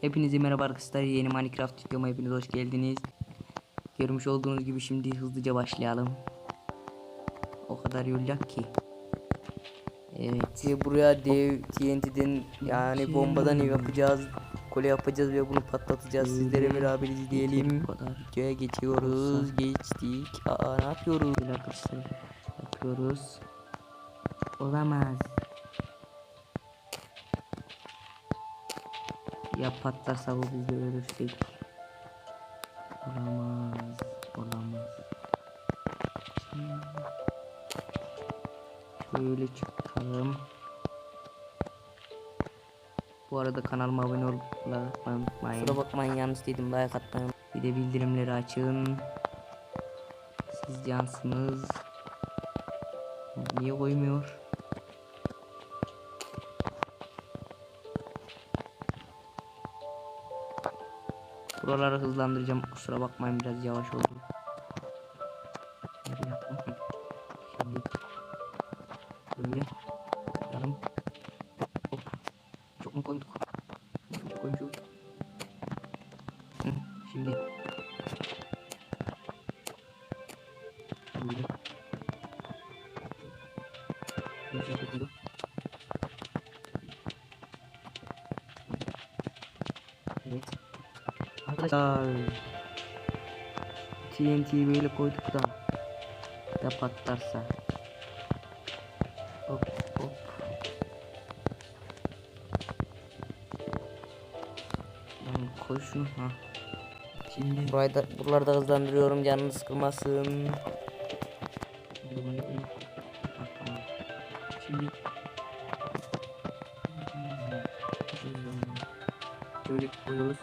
Hepinize merhaba arkadaşlar. Yeni Minecraft videoma hepiniz hoş geldiniz. Görmüş olduğunuz gibi şimdi hızlıca başlayalım. O kadar yol yok ki. Evet. Ve buraya dev TNT'den yani bombadan ev yapacağız. Kule yapacağız ve bunu patlatacağız. Sizlere beraber izleyelim. Videoya geçiyoruz. Geçtik. Aa ne yapıyoruz? Arkadaşlar yapıyoruz. Olamaz. Ya patlarsa bu biz de ölürsek. Olamaz. Olamaz. Şöyle çıkalım. Bu arada kanalıma abone olmayı unutmayın. Kusura bakmayın yanlış dedim like atmayı. Bir de bildirimleri açın. Siz cansınız. Niye koymuyor? Buraları hızlandıracağım. Kusura bakmayın biraz yavaş oldu. Böyle yapalım. Şimdi böyle yapalım. Hop. Çok mu koyduk? Çok koymuşuz. Hı, Şimdi böyle. Böyle Arkadaşlar TNT'yi böyle koyduk da. Ya patlarsa. Hop hop. Lan koy şunu ha. Şimdi burayı da buraları da hızlandırıyorum canınız sıkılmasın. Şimdi Böyle koyuyoruz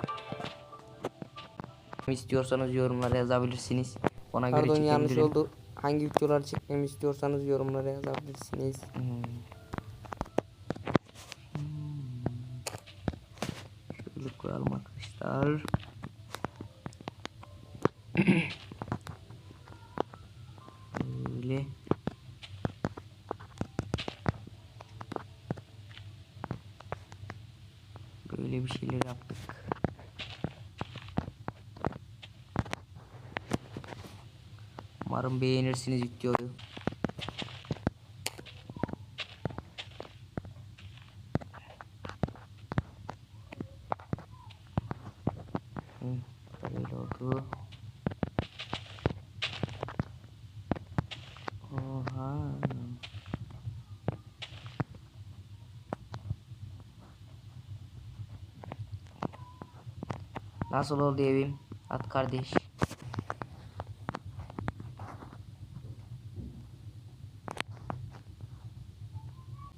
istiyorsanız yorumlara yazabilirsiniz. Ona göre Pardon yanlış çekebilirim. oldu. Hangi videoları çekmemi istiyorsanız yorumlara yazabilirsiniz. Hmm. Şöyle koyalım arkadaşlar. Böyle. Böyle bir şeyler yaptık. Umarım beğenirsiniz videoyu. Böyle oldu. Oha. Nasıl oldu evim? At kardeş.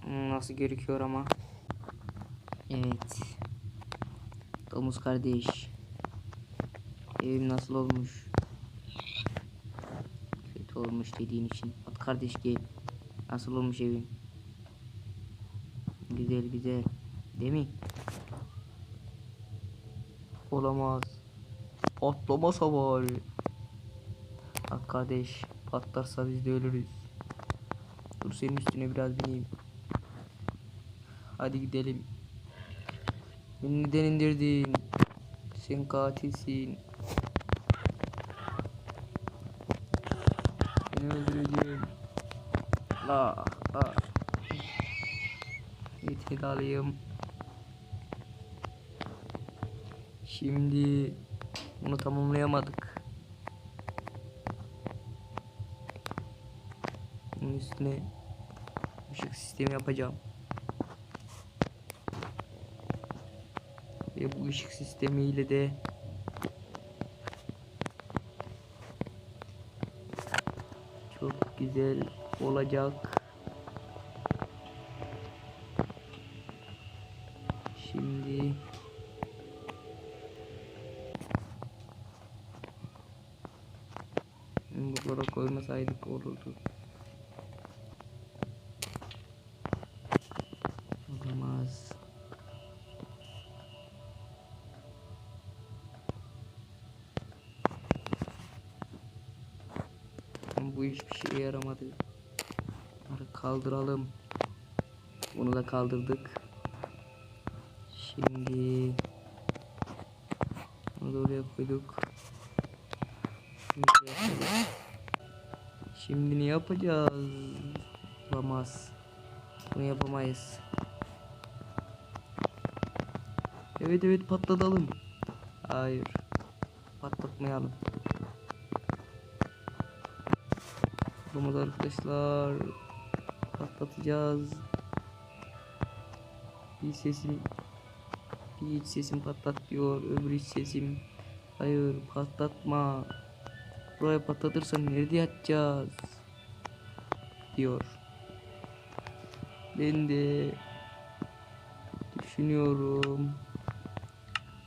Hmm, Nasıl gerekiyor ama? Evet. Domuz kardeş. Evim nasıl olmuş? Kötü olmuş dediğin için. At kardeş gel. Nasıl olmuş evim? Güzel güzel. Değil mi? Olamaz. Patlamasa bari. At kardeş. Patlarsa biz de ölürüz. Dur senin üstüne biraz bineyim. Hadi gidelim. Beni neden indirdin? Sen katilsin. Seni öldüreceğim. La la. Evet alayım. Şimdi bunu tamamlayamadık. Bunun üstüne ışık sistemi yapacağım. Ve bu ışık sistemiyle de çok güzel olacak. Şimdi Buralara koymasaydık olurdu. Bu hiçbir şeye yaramadı. Bunları kaldıralım. Bunu da kaldırdık. Şimdi da oraya koyduk. Şimdi. Şimdi ne yapacağız? Olamaz. Bunu yapamayız. Evet evet patlatalım. Hayır. Patlatmayalım. Olamaz arkadaşlar. Patlatacağız. Bir sesim bir iç sesim patlat diyor. Öbür iç sesim hayır patlatma. Buraya patlatırsan nerede yatacağız? Diyor. Ben de düşünüyorum.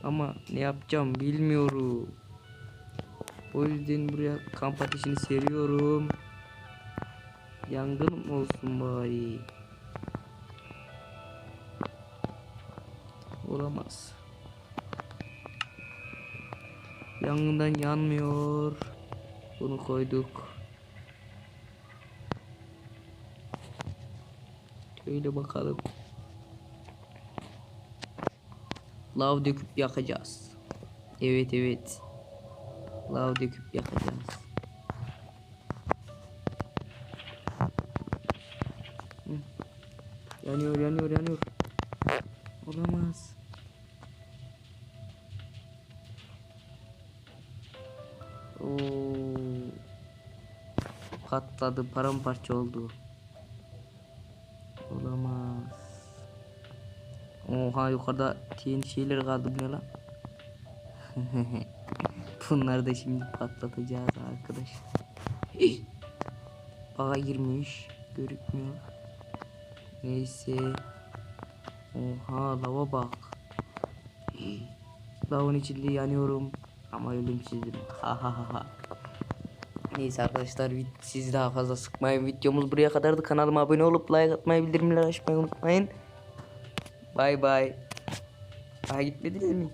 Ama ne yapacağım bilmiyorum. O yüzden buraya kamp ateşini seriyorum. Yangın olsun bari. Olamaz. Yangından yanmıyor. Bunu koyduk. Şöyle bakalım. Lav döküp yakacağız. Evet evet. Lav döküp yakacağız. Yanıyor yanıyor yanıyor. Olamaz. Oo. Patladı paramparça oldu. Olamaz. Oha yukarıda TNT şeyler kaldı bu ne lan? Bunları da şimdi patlatacağız arkadaş. Bağa girmiş. Görükmüyor. Neyse. Oha lava bak. Lavın içinde yanıyorum. Ama ölümsüzüm. Ha ha ha ha. Neyse arkadaşlar sizi daha fazla sıkmayın. Videomuz buraya kadardı. Kanalıma abone olup like atmayı bildirimleri açmayı unutmayın. Bay bay. Daha gitmediniz mi?